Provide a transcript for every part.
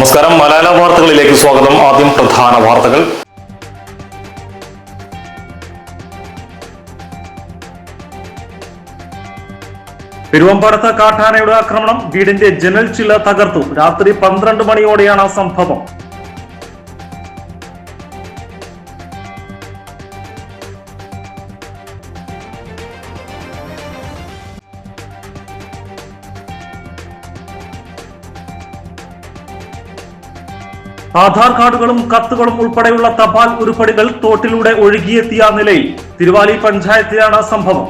നമസ്കാരം. മലയാള വാർത്തകളിലേക്ക് സ്വാഗതം. ആദ്യം പ്രധാന വാർത്തകൾ. തിരുവമ്പാടത്ത് കാട്ടാനയുടെ ആക്രമണം വീടിന്റെ ജനൽ ചില്ല തകർത്തു. രാത്രി പന്ത്രണ്ട് മണിയോടെയാണ് സംഭവം. ആധാർ കാർഡുകളും കത്തുകളും ഉൾപ്പെടെയുള്ള തപാൽ ഉരുപ്പടികൾ തോട്ടിലൂടെ ഒഴുകിയെത്തിയ നിലയിൽ തിരുവാലി പഞ്ചായത്തിലാണ് സംഭവം.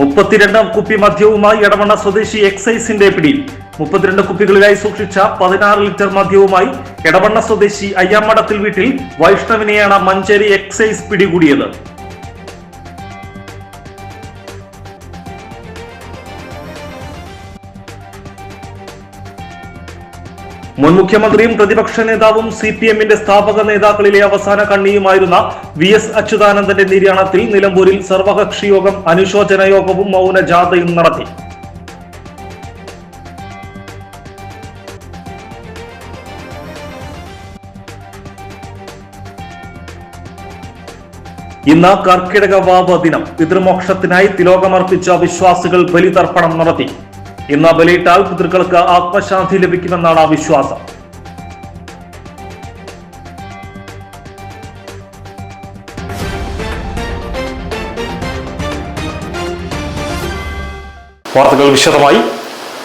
മുപ്പത്തിരണ്ടാം കുപ്പി മദ്യവുമായി എടവണ്ണ സ്വദേശി എക്സൈസിന്റെ പിടി മുപ്പത്തിരണ്ട് കുപ്പികളിലായി സൂക്ഷിച്ച പതിനാറ് ലിറ്റർ മദ്യവുമായി എടവണ്ണ സ്വദേശി അയ്യാമടത്തിൽ വീട്ടിൽ വൈഷ്ണവിനെയാണ് മഞ്ചേരി എക്സൈസ് പിടികൂടിയത്. മുൻ മുഖ്യമന്ത്രിയും പ്രതിപക്ഷ നേതാവും സി പി എമ്മിന്റെ സ്ഥാപക നേതാക്കളിലെ അവസാന കണ്ണിയുമായിരുന്ന വി എസ് അച്യുതാനന്ദന്റെ നിര്യാണത്തിൽ നിലമ്പൂരിൽ സർവകക്ഷി യോഗം അനുശോചന യോഗവും മൗന ജാഥയും നടത്തി. ഇന്ന് കർക്കിടക വാവ ദിനം. പിതൃമോക്ഷത്തിനായി തിലോകമർപ്പിച്ച വിശ്വാസികൾ ബലിതർപ്പണം നടത്തി. ഇന്ന് ബലിയിട്ടാൽ പിതൃക്കൾക്ക് ആത്മശാന്തി ലഭിക്കുമെന്നാണ് വിശ്വാസം വാർത്തകൾ വിശദമായി.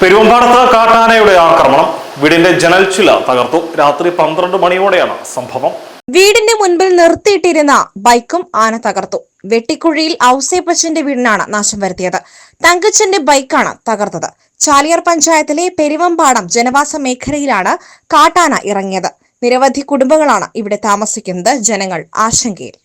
പെരുവമ്പാടത്ത് കാട്ടാനയുടെ ആക്രമണം. വീടിന്റെ ജനൽ ചില തകർത്തു. രാത്രി പന്ത്രണ്ട് മണിയോടെയാണ് സംഭവം. വീടിന്റെ മുൻപിൽ നിർത്തിയിട്ടിരുന്ന ബൈക്കും ആന തകർത്തു. വെട്ടിക്കുഴിയിൽ ഔസേപ്പച്ചന്റെ വീടിനാണ് നാശം വരുത്തിയത്. തങ്കച്ചന്റെ ബൈക്കാണ് തകർത്തത്. ചാലിയാർ പഞ്ചായത്തിലെ പെരുവമ്പാടം ജനവാസ മേഖലയിലാണ് കാട്ടാന ഇറങ്ങിയത്. നിരവധി കുടുംബങ്ങളാണ് ഇവിടെ താമസിക്കുന്നത്. ജനങ്ങൾ ആശങ്കയിൽ.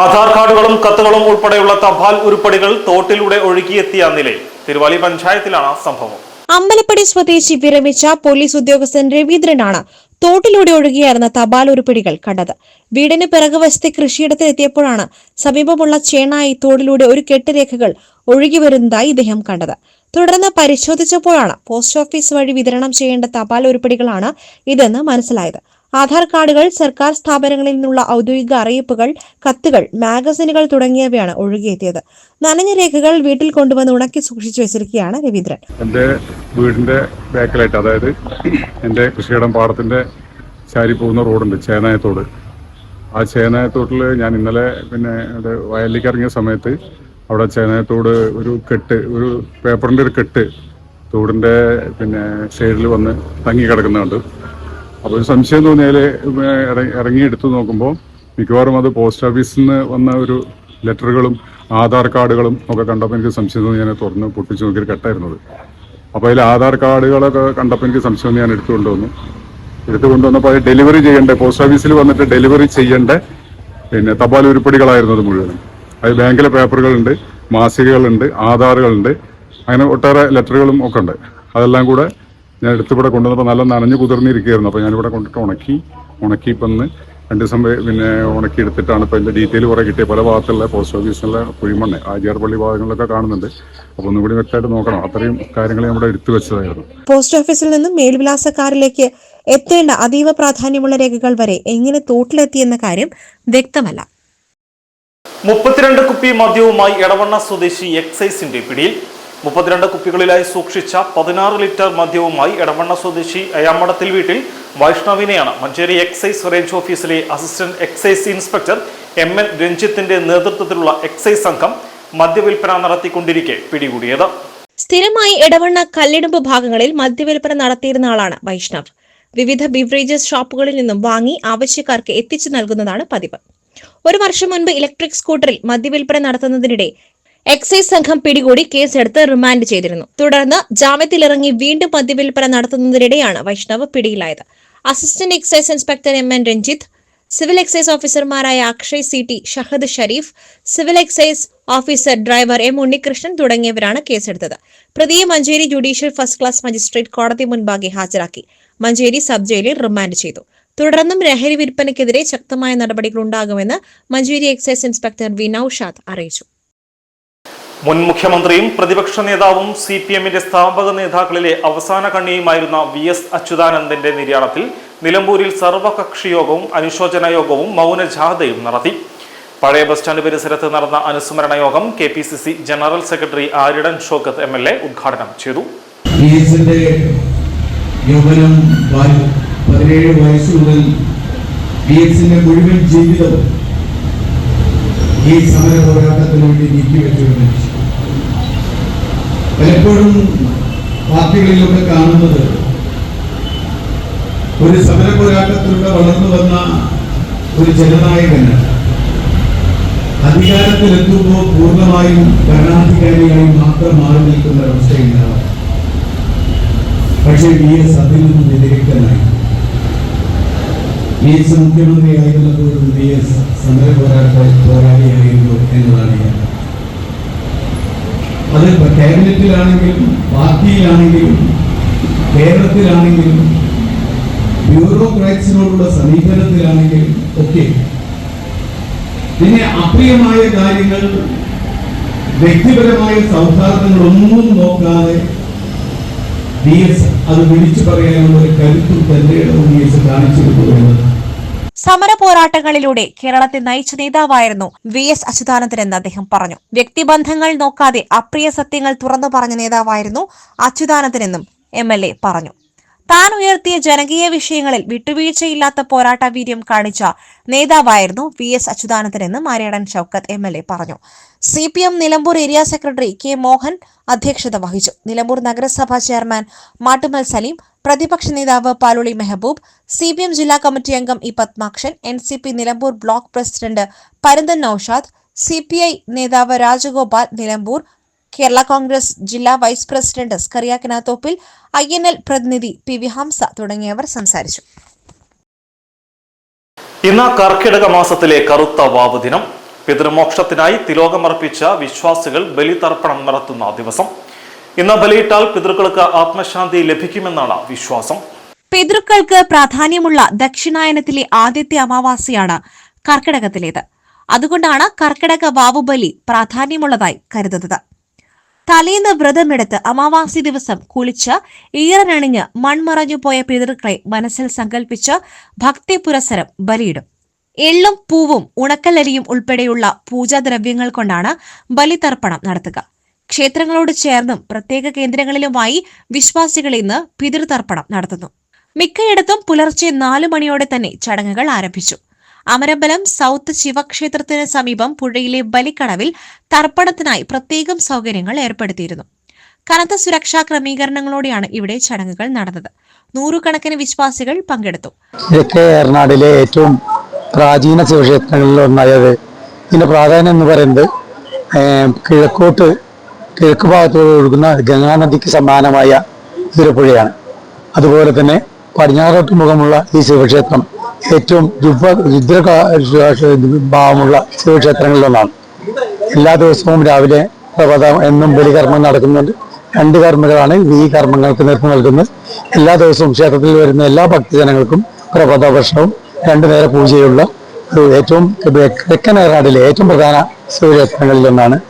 ആധാർ കാർഡുകളും കത്തുകളും ഉൾപ്പെടെയുള്ള തപാൽ ഉരുപ്പടികൾ തോട്ടിലൂടെ ഒഴുകിയെത്തിയ നിലയിൽ തിരുവാലി പഞ്ചായത്തിലാണ് സംഭവം. അമ്പലപ്പടി സ്വദേശി വിരമിച്ച പോലീസ് ഉദ്യോഗസ്ഥൻ രവീന്ദ്രനാണ് തോട്ടിലൂടെ ഒഴുകിയായിരുന്ന തപാൽ ഉരുപ്പിടികൾ കണ്ടത്. വീടിന് പിറകുവശത്തെ കൃഷിയിടത്തിൽ എത്തിയപ്പോഴാണ് സമീപമുള്ള ചേണായി തോടിലൂടെ ഒരു കെട്ടുരേഖകൾ ഒഴുകി വരുന്നതായി ഇദ്ദേഹം കണ്ടത്. തുടർന്ന് പരിശോധിച്ചപ്പോഴാണ് പോസ്റ്റ് ഓഫീസ് വഴി വിതരണം ചെയ്യേണ്ട തപാൽ ഉരുപ്പടികളാണ് ഇതെന്ന് മനസ്സിലായത്. ആധാർ കാർഡുകൾ സർക്കാർ സ്ഥാപനങ്ങളിൽ നിന്നുള്ള ഔദ്യോഗിക അറിയിപ്പുകൾ കത്തുകൾ മാഗസിനുകൾ തുടങ്ങിയവയാണ് ഒഴുകിയെത്തിയത്. നനഞ്ഞ രേഖകൾ വീട്ടിൽ കൊണ്ടുവന്ന് ഉണക്കി സൂക്ഷിച്ചു വെച്ചിരിക്കുകയാണ് രവീന്ദ്രൻ. എന്റെ വീടിന്റെ ബാക്കിലായിട്ട് അതായത് എന്റെ കൃഷിയിടം പാടത്തിന്റെ ചാരി പോകുന്ന റോഡുണ്ട് ചേനായത്തോട്. ആ ചേനായത്തോട്ടിൽ ഞാൻ ഇന്നലെ പിന്നെ വയലിലേക്ക് ഇറങ്ങിയ സമയത്ത് അവിടെ ചേനായത്തോട് ഒരു കെട്ട് ഒരു പേപ്പറിന്റെ ഒരു കെട്ട് തോടിന്റെ പിന്നെ സൈഡിൽ വന്ന് തങ്ങി കിടക്കുന്നുണ്ട് അപ്പോൾ ഒരു സംശയം തോന്നിയാൽ ഇറങ്ങി എടുത്തു നോക്കുമ്പോൾ മിക്കവാറും അത് പോസ്റ്റ് ഓഫീസിൽ നിന്ന് വന്ന ഒരു ലെറ്ററുകളും ആധാർ കാർഡുകളും ഒക്കെ കണ്ടപ്പോൾ എനിക്ക് സംശയം തോന്നി ഞാൻ തുറന്ന് പൊട്ടിച്ചു നോക്കിയൊരു കെട്ടായിരുന്നത് അപ്പോൾ അതിൽ ആധാർ കാർഡുകളൊക്കെ കണ്ടപ്പോൾ എനിക്ക് സംശയം തോന്നി ഞാൻ എടുത്തു കൊണ്ടുവന്നു എടുത്തു കൊണ്ടുവന്നപ്പോൾ അത് ഡെലിവറി ചെയ്യേണ്ട? പോസ്റ്റ് ഓഫീസിൽ വന്നിട്ട് ഡെലിവറി ചെയ്യേണ്ട? പിന്നെ തപാൽ ഉരുപ്പടികളായിരുന്നു അത് മുഴുവനും. അത് ബാങ്കിലെ പേപ്പറുകളുണ്ട് മാസികകളുണ്ട് ആധാറുകളുണ്ട് അങ്ങനെ ഒട്ടേറെ ലെറ്ററുകളും ഒക്കെ ഉണ്ട്. അതെല്ലാം കൂടെ ഞാൻ എടുത്തിവിടെ കൊണ്ടുവന്നപ്പോൾ നല്ല നനഞ്ഞു കുതിർന്നിരിക്കുകയായിരുന്നു. അപ്പോൾ ഞാനിവിടെ കൊണ്ടിട്ട് ഉണക്കി ഉണക്കി ഇപ്പം രണ്ട് ദിവസം പിന്നെ ഉണക്കി എടുത്തിട്ടാണ് ഇപ്പോൾ എന്റെ ഡീറ്റെയിൽ കുറേ കിട്ടിയ പല ഭാഗത്തുള്ള പോസ്റ്റ് ഓഫീസിലെ കുഴിമണ്ണ് ആചാർപള്ളി ഭാഗങ്ങളിലൊക്കെ കാണുന്നുണ്ട്. അപ്പോൾ ഒന്നുകൂടി വ്യക്തമായിട്ട് നോക്കണം. അത്രയും കാര്യങ്ങൾ നമ്മുടെ എടുത്തു വെച്ചതായിരുന്നു. പോസ്റ്റ് ഓഫീസിൽ നിന്നും മേൽവിലാസക്കാരിലേക്ക് എത്തേണ്ട അതീവ പ്രാധാന്യമുള്ള രേഖകൾ വരെ എങ്ങനെ തോട്ടിലെത്തിയെന്ന കാര്യം വ്യക്തമല്ല. മുപ്പത്തിരണ്ട് കുപ്പി മദ്യവുമായി എടവണ്ണ സ്വദേശി എക്സൈസിന്റെ പിടിയിൽ മുപ്പത്തിരണ്ട് കുപ്പികളിലായി സൂക്ഷിച്ച പതിനാറ് ലിറ്റർ മദ്യവുമായി എടവണ്ണ സ്വദേശി അയാമടത്തിൽ വീട്ടിൽ വൈഷ്ണവിനെയാണ് മഞ്ചേരി എക്സൈസ് റേഞ്ച് ഓഫീസിലെ assistant excise inspector M N രഞ്ജിത്തിന്റെ നേതൃത്വത്തിലുള്ള എക്സൈസ് സംഘം മദ്യവിൽപ്പന നടത്തിക്കൊണ്ടിരിക്കെ പിടികൂടിയത്. സ്ഥിരമായി എടവണ്ണ കല്ലിടുമ്പ് ഭാഗങ്ങളിൽ മദ്യവിൽപ്പന നടത്തിയിരുന്ന ആളാണ് വൈഷ്ണവ്. വിവിധ ബിവറേജസ് ഷോപ്പുകളിൽ നിന്നും വാങ്ങി ആവശ്യക്കാർക്ക് എത്തിച്ചു നൽകുന്നതാണ് പതിവ്. ഒരു വർഷം മുൻപ് ഇലക്ട്രിക് സ്കൂട്ടറിൽ മദ്യവിൽപ്പന നടത്തുന്നതിനിടെ എക്സൈസ് സംഘം പിടികൂടി കേസെടുത്ത് റിമാൻഡ് ചെയ്തിരുന്നു. തുടർന്ന് ജാമ്യത്തിലിറങ്ങി വീണ്ടും മദ്യവിൽപ്പന നടത്തുന്നതിനിടെയാണ് വൈഷ്ണവ് പിടിയിലായത്. Assistant excise inspector M N Ranjith civil excise ഓഫീസർമാരായ Akshay C T Shahad Sharif civil excise officer driver M Unnikrishnan തുടങ്ങിയവരാണ് കേസെടുത്തത്. പ്രതിയെ Manjeri judicial first class magistrate കോടതി മുൻപാകെ ഹാജരാക്കി. മഞ്ചേരി സബ് ജയിലിൽ റിമാൻഡ് ചെയ്തു. തുടർന്നും ലഹരി വിൽപ്പനയ്ക്കെതിരെ ശക്തമായ നടപടികൾ ഉണ്ടാകുമെന്ന് Manjeri excise inspector V Noushad അറിയിച്ചു. മുൻ മുഖ്യമന്ത്രിയും പ്രതിപക്ഷ നേതാവും സി പി എമ്മിന്റെ സ്ഥാപക നേതാക്കളിലെ അവസാന കണ്ണിയുമായിരുന്ന വി എസ് അച്യുതാനന്ദന്റെ നിര്യാണത്തിൽ നിലമ്പൂരിൽ സർവകക്ഷി യോഗവും അനുശോചന യോഗവും മൗനജാഥയും നടത്തി. പഴയ ബസ് സ്റ്റാൻഡ് പരിസരത്ത് നടന്ന അനുസ്മരണ യോഗം K P C C general secretary Aryadan Shoukath M L A ഉദ്ഘാടനം ചെയ്തു. പതിനേഴ് വയസ്സ് മുതൽ മുഴുവൻ ജീവിതവും ഈ സമര പോരാട്ടത്തിന് വേണ്ടി നീക്കിവെച്ചു പലപ്പോഴും പാർട്ടികളിലൊക്കെ കാണുന്നത് ഒരു സമര പോരാട്ടത്തിലൂടെ വളർന്നു വന്ന ഒരു ജനനായകന് അധികാരത്തിലെത്തുമ്പോൾ പൂർണമായും ഭരണാധികാരിയായി മാത്രം മാറി നിൽക്കുന്ന ഒരവസ്ഥയുണ്ടാവും പക്ഷേ വി എസ് അതിൽ നിന്ന് വ്യതിരിക്തനായി. വി എസ് മുഖ്യമന്ത്രിയായിരുന്നപ്പോഴും വി എസ് സമര പോരാട്ട പോരാളിയായിരുന്നു എന്നതാണ് ഞാൻ. അത് ക്യാബിനറ്റിലാണെങ്കിലും പാർട്ടിയിലാണെങ്കിലും കേരളത്തിലാണെങ്കിലും ബ്യൂറോക്രാറ്റ്സിനോടുള്ള സമീപനത്തിലാണെങ്കിലും ഒക്കെ. പിന്നെ അപ്രിയമായ കാര്യങ്ങൾ വ്യക്തിപരമായ സൗഹാർദ്ദങ്ങളൊന്നും നോക്കാതെ ഡി എസ് അത് വിളിച്ചു പറയാനുള്ള ഒരു കരുത്തും തന്റെ ഡി എസ് കാണിച്ചു എന്നത് സമര പോരാട്ടങ്ങളിലൂടെ കേരളത്തെ നയിച്ച നേതാവായിരുന്നു വി എസ് അച്യുതാനന്ദനെന്ന് അദ്ദേഹം പറഞ്ഞു. വ്യക്തിബന്ധങ്ങൾ നോക്കാതെ അപ്രിയ സത്യങ്ങൾ തുറന്നു പറഞ്ഞ നേതാവായിരുന്നു അച്യുതാനന്ദനെന്നും എം എൽ എ പറഞ്ഞു. താൻ ഉയർത്തിയ ജനകീയ വിഷയങ്ങളിൽ വിട്ടുവീഴ്ചയില്ലാത്ത പോരാട്ട വീര്യം കാണിച്ച നേതാവായിരുന്നു V S അച്യുതാനന്ദനെന്ന് Aryadan Shoukath M L A പറഞ്ഞു. C P M Nilambur area secretary K Mohan അധ്യക്ഷത വഹിച്ചു. നിലമ്പൂർ നഗരസഭാ ചെയർമാൻ മാട്ടുമൽ സലീം പ്രതിപക്ഷ നേതാവ് Paluli Mehboob C P M ജില്ലാ കമ്മിറ്റി അംഗം E Padmakshan N C P Nilambur block president Paranthan Noushad C P I നേതാവ് രാജഗോപാൽ നിലമ്പൂർ കേരള കോൺഗ്രസ് ജില്ലാ വൈസ് പ്രസിഡന്റ് സ്കറിയാക്കനാത്തോപ്പിൽ ഐ എൻ എൽ പ്രതിനിധി പി വി ഹംസ തുടങ്ങിയവർ സംസാരിച്ചു. ഇന്ന് കർക്കിടക മാസത്തിലെ കറുത്ത വാവ് ദിനം. പിതൃമോക്ഷത്തിനായി തിലോകമർപ്പിച്ച വിശ്വാസികൾ ബലിതർപ്പണം നടത്തുന്ന ദിവസം. ഇന്ന് ബലിയിട്ടാൽ പിതൃക്കൾക്ക് ആത്മശാന്തി ലഭിക്കുമെന്നാണ് വിശ്വാസം. പിതൃക്കൾക്ക് പ്രാധാന്യമുള്ള ദക്ഷിണായനത്തിലെ ആദ്യത്തെ അമാവാസിയാണ് കർക്കിടകത്തിലേത്. അതുകൊണ്ടാണ് കർക്കിടക വാവുബലി പ്രാധാന്യമുള്ളതായി കരുതുന്നത്. തലേന്ന് വ്രതമെടുത്ത് അമാവാസി ദിവസം കുളിച്ച് ഈറനണിഞ്ഞ് മൺമറഞ്ഞു പോയ പിതൃക്കളെ മനസ്സിൽ സങ്കല്പിച്ച് ഭക്തി പുരസരം ബലിയിടും. എള്ളും പൂവും ഉണക്കലരിയും ഉൾപ്പെടെയുള്ള പൂജാദ്രവ്യങ്ങൾ കൊണ്ടാണ് ബലിതർപ്പണം നടത്തുക. ക്ഷേത്രങ്ങളോട് ചേർന്നും പ്രത്യേക കേന്ദ്രങ്ങളിലുമായി വിശ്വാസികൾ ഇന്ന് പിതൃതർപ്പണം നടത്തുന്നു. മിക്കയിടത്തും പുലർച്ചെ നാലു മണിയോടെ തന്നെ ചടങ്ങുകൾ ആരംഭിച്ചു. അമരമ്പലം സൗത്ത് ശിവക്ഷേത്രത്തിന് സമീപം പുഴയിലെ ബലിക്കടവിൽ തർപ്പണത്തിനായി പ്രത്യേകം സൗകര്യങ്ങൾ ഏർപ്പെടുത്തിയിരുന്നു. കനത്ത സുരക്ഷാ ക്രമീകരണങ്ങളോടെയാണ് ഇവിടെ ചടങ്ങുകൾ നടന്നത്. നൂറുകണക്കിന് വിശ്വാസികൾ പങ്കെടുത്തു. ഏറനാടിലെ ഏറ്റവും പ്രാചീന ശിവക്ഷേത്രങ്ങളിൽ ഒന്നായത് ഇതിന്റെ പ്രാധാന്യം എന്ന് പറയുന്നത് കിഴക്കോട്ട് കിഴക്ക് ഭാഗത്തോട് ഒഴുകുന്ന ഗംഗാനദിക്ക് സമാനമായ ഒരു പുഴയാണ്. അതുപോലെ തന്നെ പടിഞ്ഞാറോട്ട് മുഖമുള്ള ഈ ശിവക്ഷേത്രം ഏറ്റവും രുദ്ര രുദ്ര ഭാവമുള്ള ശിവക്ഷേത്രങ്ങളിലൊന്നാണ് എല്ലാ ദിവസവും രാവിലെ പ്രഭാത എന്നും ബലികർമ്മം നടക്കുന്നുണ്ട്. രണ്ട് കർമ്മങ്ങളാണ് ഈ കർമ്മങ്ങൾക്ക് നേതൃത്വം നൽകുന്നത്. എല്ലാ ദിവസവും ക്ഷേത്രത്തിൽ വരുന്ന എല്ലാ ഭക്തജനങ്ങൾക്കും പ്രഭാത ഭക്ഷണവും രണ്ടു നേര പൂജയുള്ള ഏറ്റവും തെക്കൻ ഏറാടിലെ ഏറ്റവും പ്രധാന ശിവക്ഷേത്രങ്ങളിലൊന്നാണ്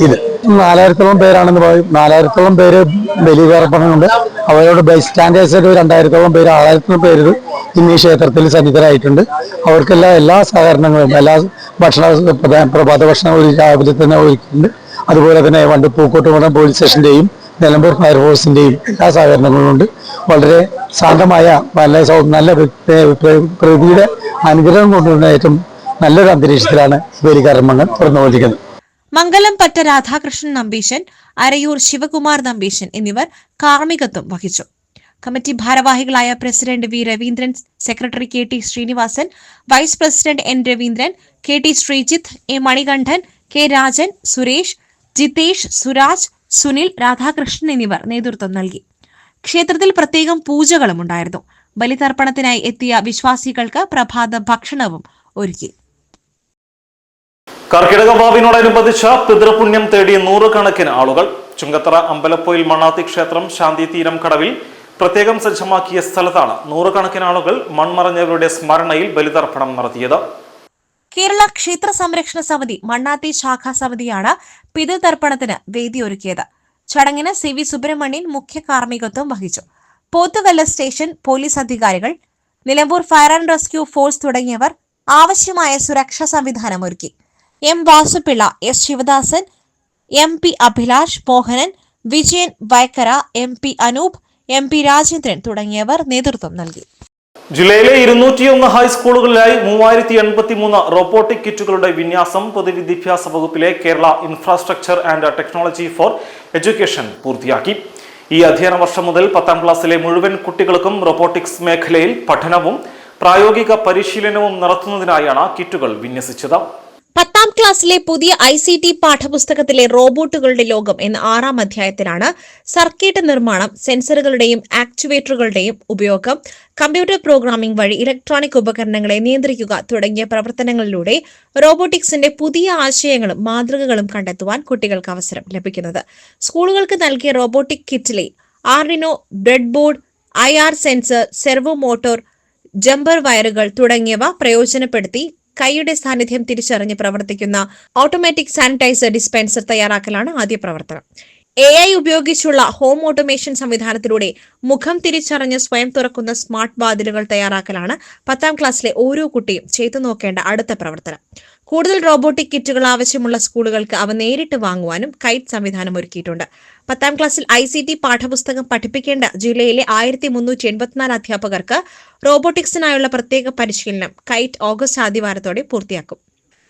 ഇത്. നാലായിരത്തോളം പേരാണെന്ന് പറയും. നാലായിരത്തോളം പേര് ബലികർപ്പണമുണ്ട് അവരോട് ബൈ സ്റ്റാൻഡേഴ്സ് ഒരു രണ്ടായിരത്തോളം പേര് ആറായിരത്തോളം പേര് ഇന്ന് ഈ ക്ഷേത്രത്തിൽ സന്നിധരായിട്ടുണ്ട്. അവർക്കെല്ലാം എല്ലാ സഹകരണങ്ങളും എല്ലാ ഭക്ഷണ പ്രഭാത ഭക്ഷണം ഒരു രാവിലെ തന്നെ ഒരുക്കിയിട്ടുണ്ട്. അതുപോലെ തന്നെ വണ്ട് പൂക്കോട്ടുമടം പോലീസ് സ്റ്റേഷന്റെയും നിലമ്പൂർ ഫയർഫോഴ്സിന്റെയും എല്ലാ സഹകരണങ്ങളും ഉണ്ട്. വളരെ ശാന്തമായ നല്ല നല്ല പ്ര- പ്ര- പ്രകൃതിയുടെ അനുഗ്രഹം കൊണ്ടുവരുന്ന ഏറ്റവും നല്ലൊരു അന്തരീക്ഷത്തിലാണ് ബലികർമ്മങ്ങൾ തുറന്നുകൊണ്ടിരിക്കുന്നത്. മംഗലം പറ്റ രാധാകൃഷ്ണൻ നമ്പീശൻ അരയൂർ ശിവകുമാർ നമ്പീശൻ എന്നിവർ കാർമ്മികത്വം വഹിച്ചു. കമ്മിറ്റി ഭാരവാഹികളായ president V Raveendran secretary K T Srinivasan vice president N Raveendran K T Sreejith A Manikandan K Rajan Suresh Jithesh Suraj Sunil Radhakrishnan എന്നിവർ നേതൃത്വം നൽകി. ക്ഷേത്രത്തിൽ പ്രത്യേകം പൂജകളും ഉണ്ടായിരുന്നു. ബലിതർപ്പണത്തിനായി എത്തിയ വിശ്വാസികൾക്ക് പ്രഭാത ഭക്ഷണവും ഒരുക്കി. കർക്കിടക വാവിനോടനുബന്ധിച്ച പിതൃപുണ്യം തേടി നൂറുകണക്കിന് ആളുകൾ ചുങ്കത്തറ അമ്പലപ്പൊയിൽ മണ്ണാത്തി ക്ഷേത്രം ശാന്തി തീരം കടവിൽ പ്രത്യേകം സജ്ജമാക്കിയ സ്ഥലത്താണ് നൂറുകണക്കിന് ആളുകൾ മൺമറഞ്ഞവരുടെ സ്മരണയിൽ ബലിതർപ്പണം നടത്തിയത്. കേരള ക്ഷേത്ര സംരക്ഷണ സമിതി മണ്ണാത്തി ശാഖാ സമിതിയാണ് പിതൃതർപ്പണത്തിന് വേദിയൊരുക്കിയത് ചടങ്ങിന് സി വി സുബ്രഹ്മണ്യൻ മുഖ്യ കാർമ്മികത്വം വഹിച്ചു. പോത്തുകല്ല് സ്റ്റേഷൻ പോലീസ് അധികാരികൾ Nilambur fire and rescue force തുടങ്ങിയവർ ആവശ്യമായ സുരക്ഷാ സംവിധാനം ഒരുക്കി. M Vasupillai S Sivadasan M P Abhilash Mohanan Vijayan Vayakkara M P Anoop M P Rajendran തുടങ്ങിയവർ നേതൃത്വം നൽകി. ജില്ലയിലെ ഇരുന്നൂറ്റിയൊന്ന് ഹൈസ്കൂളുകളിലായി മൂവായിരത്തി എൺപത്തി മൂന്ന് റോബോട്ടിക് കിറ്റുകളുടെ വിന്യാസം പൊതുവിദ്യാഭ്യാസ വകുപ്പിലെ Kerala infrastructure and technology for education പൂർത്തിയാക്കി. ഈ അധ്യയന വർഷം മുതൽ പത്താം ക്ലാസ്സിലെ മുഴുവൻ കുട്ടികൾക്കും റോബോട്ടിക്സ് മേഖലയിൽ പഠനവും പ്രായോഗിക പരിശീലനവും നടത്തുന്നതിനായാണ് കിറ്റുകൾ വിന്യസിച്ചത്. പത്താം ക്ലാസ്സിലെ പുതിയ ഐ സി ടി പാഠപുസ്തകത്തിലെ റോബോട്ടുകളുടെ ലോകം എന്ന ആറാം അധ്യായത്തിലാണ് സർക്യൂട്ട് നിർമ്മാണം സെൻസറുകളുടെയും ആക്ച്വേറ്ററുകളുടെയും ഉപയോഗം കമ്പ്യൂട്ടർ പ്രോഗ്രാമിംഗ് വഴി ഇലക്ട്രോണിക് ഉപകരണങ്ങളെ നിയന്ത്രിക്കുക തുടങ്ങിയ പ്രവർത്തനങ്ങളിലൂടെ റോബോട്ടിക്സിന്റെ പുതിയ ആശയങ്ങളും മാതൃകകളും കണ്ടെത്തുവാൻ കുട്ടികൾക്ക് അവസരം ലഭിക്കുന്നത്. സ്കൂളുകൾക്ക് നൽകിയ robotic കിറ്റിലെ Arduino bread board I R sensor servo motor jumper വയറുകൾ തുടങ്ങിയവ പ്രയോജനപ്പെടുത്തി കൈയുടെ സാന്നിധ്യം തിരിച്ചറിഞ്ഞ് പ്രവർത്തിക്കുന്ന ഓട്ടോമാറ്റിക് സാനിറ്റൈസർ ഡിസ്പെൻസർ തയ്യാറാക്കലാണ് ആദ്യ പ്രവർത്തനം. എ ഐ ഉപയോഗിച്ചുള്ള ഹോം ഓട്ടോമേഷൻ സംവിധാനത്തിലൂടെ മുഖം തിരിച്ചറിഞ്ഞ് സ്വയം തുറക്കുന്ന സ്മാർട്ട് വാതിലുകൾ തയ്യാറാക്കലാണ് പത്താം ക്ലാസ്സിലെ ഓരോ കുട്ടിയും ചെയ്തു നോക്കേണ്ട അടുത്ത പ്രവർത്തനം. കൂടുതൽ റോബോട്ടിക് കിറ്റുകൾ ആവശ്യമുള്ള സ്കൂളുകൾക്ക് അവ നേരിട്ട് വാങ്ങുവാനും കൈറ്റ് സംവിധാനം ഒരുക്കിയിട്ടുണ്ട്. പത്താം ക്ലാസ്സിൽ ഐ സി ടി പാഠപുസ്തകം പഠിപ്പിക്കേണ്ട ജില്ലയിലെ ആയിരത്തി മുന്നൂറ്റി എൺപത്തിനാല് അധ്യാപകർക്ക് റോബോട്ടിക്സിനായുള്ള പ്രത്യേക പരിശീലനം കൈറ്റ് ഓഗസ്റ്റ് ആദ്യവാരത്തോടെ പൂർത്തിയാക്കും.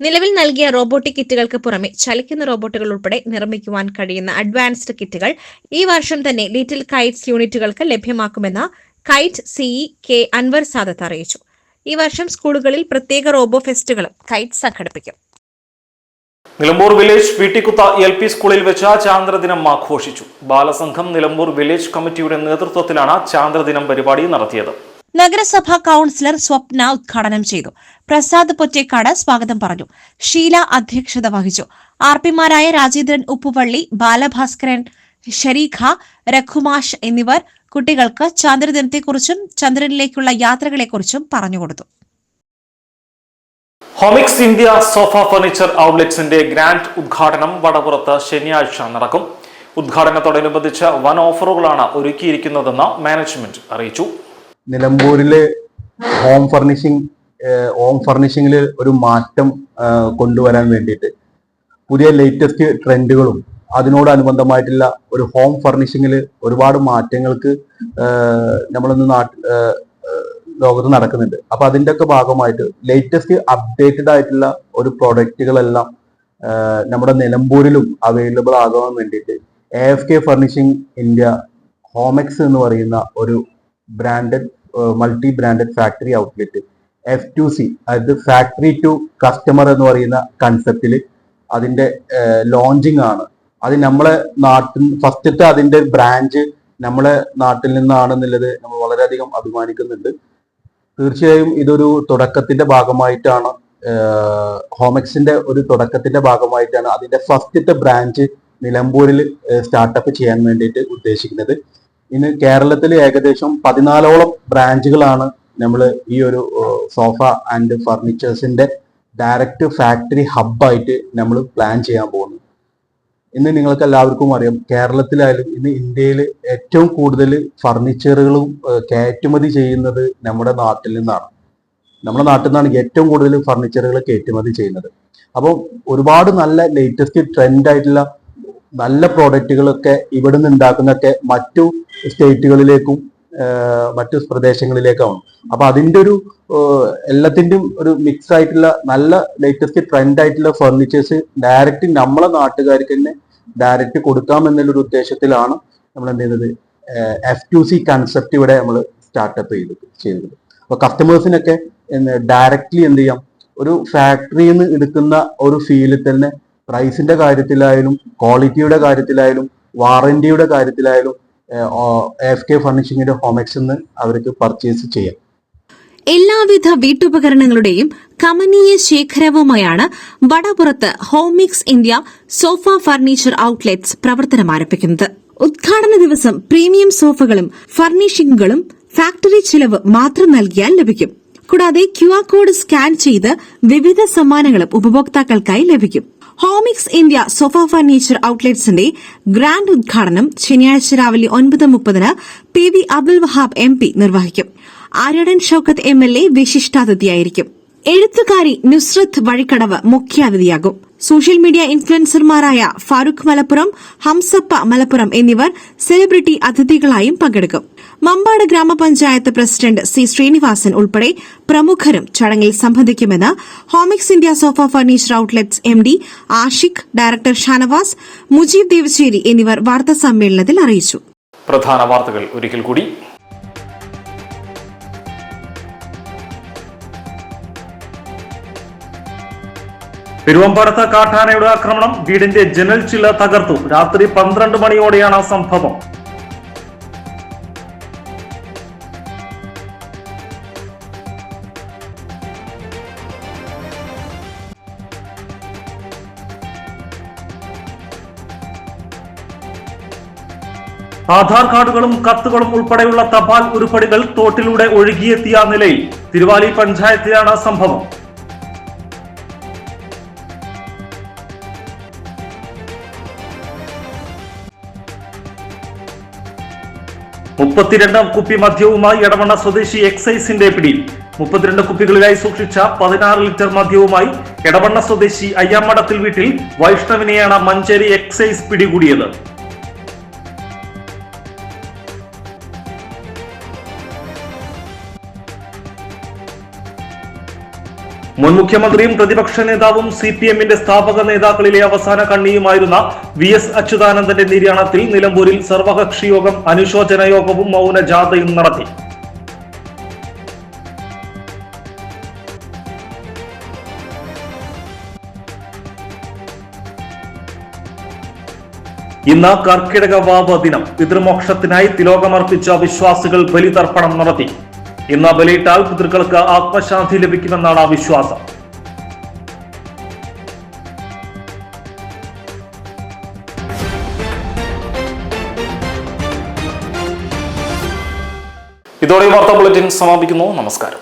നിലവിൽ നൽകിയ റോബോട്ടിക് കിറ്റുകൾക്ക് പുറമെ ചലിക്കുന്ന റോബോട്ടുകൾ ഉൾപ്പെടെ നിർമ്മിക്കുവാൻ കഴിയുന്ന അഡ്വാൻസ്ഡ് കിറ്റുകൾ ഈ വർഷം തന്നെ ലിറ്റിൽ കൈറ്റ്സ് യൂണിറ്റുകൾക്ക് ലഭ്യമാക്കുമെന്ന് kite CE K Anvar Sadath അറിയിച്ചു. ഈ വർഷം സ്കൂളുകളിൽ പ്രത്യേക റോബോ ഫെസ്റ്റുകളും കൈറ്റ് സംഘടിപ്പിക്കും. Nilambur village Veettikkutha L P സ്കൂളിൽ വെച്ച് ചാന്ദ്രദിനം ആഘോഷിച്ചു. ബാലസംഘം നിലമ്പൂർ വില്ലേജ് കമ്മിറ്റിയുടെ നേതൃത്വത്തിലാണ് ചാന്ദ്രദിനം പരിപാടി നടത്തിയത്. നഗരസഭാ കൗൺസിലർ സ്വപ്ന ഉദ്ഘാടനം ചെയ്തു. പ്രസാദ് പൊറ്റേക്കാട് സ്വാഗതം പറഞ്ഞു. ഷീല അധ്യക്ഷത വഹിച്ചു. ആർ പിമാരായ രാജേന്ദ്രൻ ഉപ്പുവള്ളി ബാലഭാസ്കരൻ ഷരീഖ രഘുമാഷ് എന്നിവർ കുട്ടികൾക്ക് ചന്ദ്രദിനത്തെക്കുറിച്ചും ചന്ദ്രനിലേക്കുള്ള യാത്രകളെക്കുറിച്ചും പറഞ്ഞുകൊടുത്തു. ഹോമിക്സ് ഇന്ത്യ സോഫ ഫർണിച്ചർ ഔട്ട്ലെറ്റ്സിന്റെ ഗ്രാൻഡ് ഉദ്ഘാടനം വടപുറത്ത് ശനിയാഴ്ച നടക്കും. ഉദ്ഘാടനത്തോടനുബന്ധിച്ച് വൻ ഓഫറുകളാണ് ഒരുക്കിയിരിക്കുന്നതെന്ന് മാനേജ്മെന്റ് അറിയിച്ചു. നിലമ്പൂരിൽ ഹോം ഫർണിഷിംഗ് ഹോം ഫർണിഷിംഗിൽ ഒരു മാറ്റം കൊണ്ടുവരാൻ വേണ്ടിയിട്ട് പുതിയ ലേറ്റസ്റ്റ് ട്രെൻഡുകളും അതിനോടനുബന്ധമായിട്ടുള്ള ഒരു ഹോം ഫർണിഷിംഗിൽ ഒരുപാട് മാറ്റങ്ങൾക്ക് നമ്മളിന്ന് നാട്ടിൽ ലോകത്ത് നടക്കുന്നുണ്ട്. അപ്പൊ അതിന്റെ ഒക്കെ ഭാഗമായിട്ട് ലേറ്റസ്റ്റ് അപ്ഡേറ്റഡ് ആയിട്ടുള്ള ഒരു പ്രൊഡക്റ്റുകളെല്ലാം നമ്മുടെ നിലമ്പൂരിലും അവൈലബിൾ ആകാൻ വേണ്ടിയിട്ട് A F K furnishing India Homex എന്ന് പറയുന്ന ഒരു branded multi branded factory outlet F to C അതായത് ഫാക്ടറി ടു കസ്റ്റമർ എന്ന് പറയുന്ന കൺസെപ്റ്റിൽ അതിന്റെ ലോഞ്ചിങ് ആണ്. അത് നമ്മളെ നാട്ടിൽ ഫസ്റ്റത്തെ അതിന്റെ ബ്രാഞ്ച് നമ്മളെ നാട്ടിൽ നിന്നാണെന്നുള്ളത് നമ്മൾ വളരെയധികം അഭിമാനിക്കുന്നുണ്ട്. തീർച്ചയായും ഇതൊരു തുടക്കത്തിന്റെ ഭാഗമായിട്ടാണ് ഹോമെക്സിന്റെ ഒരു തുടക്കത്തിന്റെ ഭാഗമായിട്ടാണ് അതിന്റെ ഫസ്റ്റത്തെ ബ്രാഞ്ച് നിലമ്പൂരിൽ സ്റ്റാർട്ടപ്പ് ചെയ്യാൻ വേണ്ടിയിട്ട് ഉദ്ദേശിക്കുന്നത്. ഇന്ന് കേരളത്തിൽ ഏകദേശം പതിനാലോളം ബ്രാഞ്ചുകളാണ് നമ്മൾ ഈ ഒരു സോഫ ആൻഡ് ഫർണിച്ചേഴ്സിന്റെ ഡയറക്റ്റ് ഫാക്ടറി ഹബ്ബായിട്ട് നമ്മൾ പ്ലാൻ ചെയ്യാൻ പോകുന്നത് ഇന്ന് നിങ്ങൾക്ക് എല്ലാവർക്കും അറിയാം കേരളത്തിലായാലും ഇന്ന് ഇന്ത്യയിൽ ഏറ്റവും കൂടുതൽ ഫർണിച്ചറുകളും കയറ്റുമതി ചെയ്യുന്നത് നമ്മുടെ നാട്ടിൽ നിന്നാണ്. നമ്മുടെ നാട്ടിൽ നിന്നാണ് ഏറ്റവും കൂടുതൽ ഫർണിച്ചറുകൾ കയറ്റുമതി ചെയ്യുന്നത്. അപ്പോൾ ഒരുപാട് നല്ല ലേറ്റസ്റ്റ് ട്രെൻഡ് ആയിട്ടുള്ള നല്ല പ്രോഡക്റ്റുകളൊക്കെ ഇവിടെ നിന്ന് ഉണ്ടാക്കുന്നൊക്കെ മറ്റു സ്റ്റേറ്റുകളിലേക്കും മറ്റു പ്രദേശങ്ങളിലേക്കാണ്. അപ്പൊ അതിന്റെ ഒരു എല്ലാത്തിന്റെയും ഒരു മിക്സ് ആയിട്ടുള്ള നല്ല ലേറ്റസ്റ്റ് ട്രെൻഡ് ആയിട്ടുള്ള ഫർണിച്ചേഴ്സ് ഡയറക്റ്റ് നമ്മളെ നാട്ടുകാർക്ക് തന്നെ ഡയറക്റ്റ് കൊടുക്കാം എന്നുള്ളൊരു ഉദ്ദേശത്തിലാണ് നമ്മൾ എന്ത് ചെയ്യുന്നത് എഫ് ടു സി കൺസെപ്റ്റ് ഇവിടെ നമ്മൾ സ്റ്റാർട്ടപ്പ് ചെയ്ത് ചെയ്തത്. അപ്പൊ കസ്റ്റമേഴ്സിനൊക്കെ ഡയറക്റ്റ്ലി എന്ത് ചെയ്യാം? ഒരു ഫാക്ടറിയിൽ നിന്ന് എടുക്കുന്ന ഒരു ഫീലിൽ തന്നെ പ്രൈസിന്റെ കാര്യത്തിലായാലും ക്വാളിറ്റിയുടെ കാര്യത്തിലായാലും വാറന്റിയുടെ കാര്യത്തിലായാലും എഫ് കെ ഫർണിഷിംഗിന്റെ ഹോമെക്സ് നിന്ന് അവർക്ക് പർച്ചേസ് ചെയ്യാം. എല്ലാവിധ വീട്ടുപകരണങ്ങളുടെയും കമനീയ ശേഖരവുമായാണ് വടപുറത്ത് Homex India sofa furniture outlets പ്രവർത്തനം ആരംഭിക്കുന്നത്. ഉദ്ഘാടന ദിവസം പ്രീമിയം സോഫകളും ഫർണിഷിംഗുകളും ഫാക്ടറി ചിലവ് മാത്രം നൽകിയാൽ ലഭിക്കും. കൂടാതെ ക്യു കോഡ് സ്കാൻ ചെയ്ത് വിവിധ സമ്മാനങ്ങളും ഉപഭോക്താക്കൾക്കായി ലഭിക്കും. ഹോമിക്സ് ഇന്ത്യ സോഫ ഫർണിച്ചർ ഔട്ട്ലെറ്റ്സിന്റെ ഗ്രാൻഡ് ഉദ്ഘാടനം ശനിയാഴ്ച രാവിലെ ഒൻപത് മുപ്പതിന് P V Abdul Wahab M P നിർവഹിക്കും. Aryadan Shoukath M L A വിശിഷ്ടാതിഥിയായിരിക്കും. എഴുത്തുകാരി നുസ്രത്ത് വഴിക്കടവ് മുഖ്യാതിഥിയാകും. സോഷ്യൽ മീഡിയ ഇൻഫ്ലുവൻസർമാരായ ഫാറൂഖ് മലപ്പുറം ഹംസപ്പ മലപ്പുറം എന്നിവർ സെലിബ്രിറ്റി അതിഥികളായും പങ്കെടുക്കും. മമ്പാട് ഗ്രാമപഞ്ചായത്ത് പ്രസിഡന്റ് സി ശ്രീനിവാസൻ ഉൾപ്പെടെ പ്രമുഖരും ചടങ്ങിൽ സംബന്ധിക്കുമെന്ന് Homex India sofa furniture outlets M D Ashiq director Shanavas Mujeeb Devassery എന്നിവർ വാർത്താസമ്മേളനത്തിൽ അറിയിച്ചു. പ്രധാന വാർത്തകൾ ഒരിക്കൽ കൂടി. പെരുവമ്പാടത്ത് കാട്ടാനയുടെ ആക്രമണം വീടിന്റെ ജനൽ ചില തകർത്തു. രാത്രി പന്ത്രണ്ട് മണിയോടെയാണ് സംഭവം. ആധാർ കാർഡുകളും കത്തുകളും ഉൾപ്പെടെയുള്ള തപാൽ ഉരുപ്പടികൾ തോട്ടിലൂടെ ഒഴുകിയെത്തിയ നിലയിൽ തിരുവാലി പഞ്ചായത്തിലാണ് സംഭവം. മുപ്പത്തിരണ്ടാം കുപ്പി മദ്യവുമായി എടവണ്ണ സ്വദേശി എക്സൈസിന്റെ പിടിയിൽ. മുപ്പത്തിരണ്ട് കുപ്പികളിലായി സൂക്ഷിച്ച പതിനാറ് ലിറ്റർ മദ്യവുമായി എടവണ്ണ സ്വദേശി അയ്യാമടത്തിൽ വീട്ടിൽ വൈഷ്ണവിനെയാണ് മഞ്ചേരി എക്സൈസ് പിടികൂടിയത്. മുൻ മുഖ്യമന്ത്രിയും പ്രതിപക്ഷ നേതാവും സി പി എമ്മിന്റെ സ്ഥാപക നേതാക്കളിലെ അവസാന കണ്ണിയുമായിരുന്ന വി എസ് അച്യുതാനന്ദന്റെ നിര്യാണത്തിൽ നിലമ്പൂരിൽ സർവകക്ഷി യോഗം അനുശോചന യോഗവും മൗന ജാഥയും നടത്തി. ഇന്ന് കർക്കിടക വാവ ദിനം. പിതൃമോക്ഷത്തിനായി തിലോകമർപ്പിച്ച വിശ്വാസികൾ ബലിതർപ്പണം നടത്തി. ഇന്ന് ബലിയിട്ടാൽ പിതൃക്കൾക്ക് ആത്മശാന്തി ലഭിക്കുമെന്നാണ് വിശ്വാസം. ഇതോടെ വാർത്താ ബുള്ളറ്റിൻ സമാപിക്കുന്നു. നമസ്കാരം.